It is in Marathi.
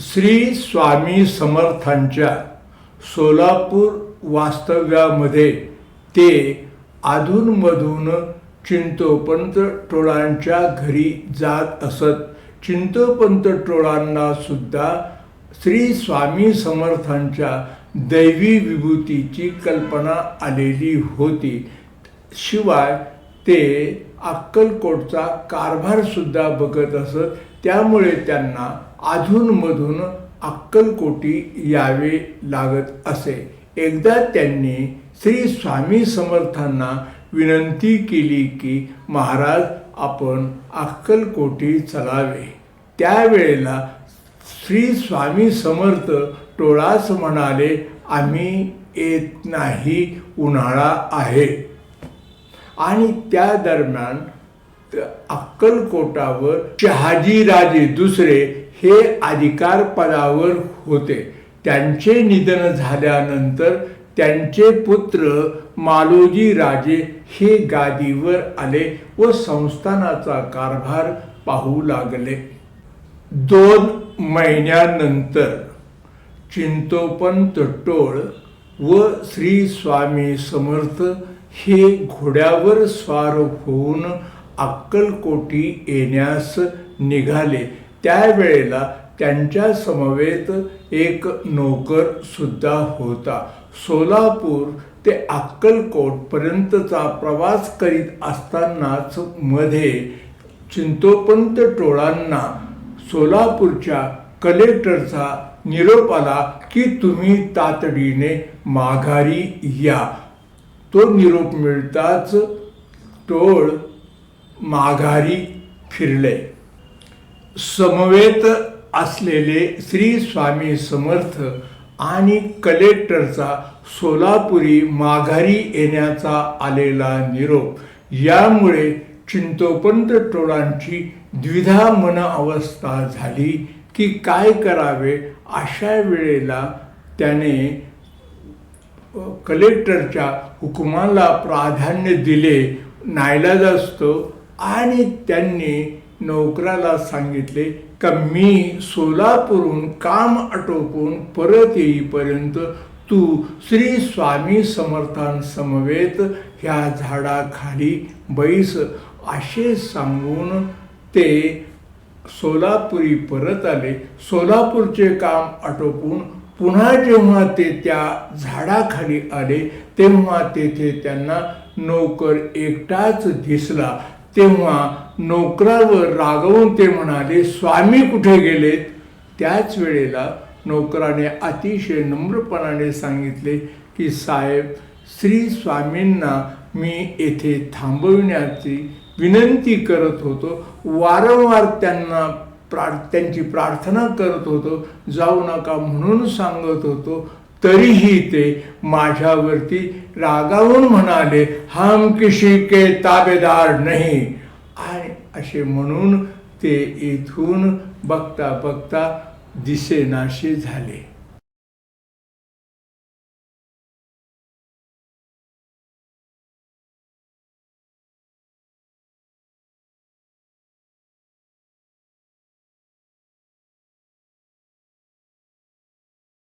श्री स्वामी समर्थांच्या सोलापूर वास्तव्यामध्ये ते अधूनमधून चिंतोपंत टोळांच्या घरी जात असत. चिंतोपंत टोळांना सुद्धा श्री स्वामी समर्थांच्या दैवी विभूतीची कल्पना आलेली होती. शिवाय ते अक्कलकोटचा कारभारसुद्धा बघत असत. त्यामुळे त्यांना अधूनमधून अक्कलकोटी यावे लागत असे. एकदा त्यांनी श्री स्वामी समर्थांना विनंती केली की महाराज आपण अक्कलकोटी चलावे. त्यावेळेला श्री स्वामी समर्थ टोळास म्हणाले आम्ही येत नाही उन्हाळा आहे. आणि त्या दरम्यान अक्कलकोटावर शहाजीराजे दुसरे हे अधिकार पदावर होते. त्यांचे निधन झाल्यानंतर त्यांचे पुत्र मालोजी राजे हे गादीवर आले व संस्थानाचा कारभार पाहू लागले. दोन महिन्यानंतर चिंतोपंत टोळ व श्री स्वामी समर्थ हे घोड्यावर स्वार होऊन अक्कलकोटी येण्यास निघाले. त्यावेळेला त्यांच्या समवेत एक नोकर सुद्धा होता. सोलापूर ते अक्कलकोटपर्यंतचा प्रवास करीत असतानाच मध्ये चिंतोपंत टोळांना सोलापूरच्या कलेक्टरचा निरोप आला की तुम्ही तातडीने माघारी या. तो निरोप मिळताच टोळ माघारी फिरले. समवेत असलेले श्री स्वामी समर्थ आणि कलेक्टरचा सोलापुरी माघारी येण्याचा आलेला निरोप यामुळे चिंतोपंत टोळांची द्विधा मन अवस्था झाली की काय करावे अशा वेळेला त्याने कलेक्टरच्या हुकुमाला प्राधान्य दिले नाईलाज असतो आणि त्यांनी नोकराला सांगितले का मी सोलापूरहून काम आटोपून परत येईपर्यंत तू श्री स्वामी समर्थांसमवेत ह्या झाडाखाली बैस असे सांगून ते सोलापुरी परत आले. सोलापूरचे काम आटोपून पुन्हा जेव्हा ते त्या झाडाखाली आले तेव्हा तेथे त्यांना नोकर एकटाच दिसला. तेव्हा नोकरावर रागवून ते म्हणाले स्वामी कुठे गेलेत? त्याच वेळेला नोकराने अतिशय नम्रपणाने सांगितले की साहेब श्री स्वामींना मी येथे थांबविण्याची विनंती करत होतो. वारंवार त्यांना प्रा त्यांची प्रार्थना करत होतो जाऊ नका म्हणून सांगत होतो तरीही ते माझ्यावरती रागावून म्हणाले हम किशी के ताबेदार नाही. आणि असे म्हणून ते इथून बघता बघता दिसेनाशी झाले.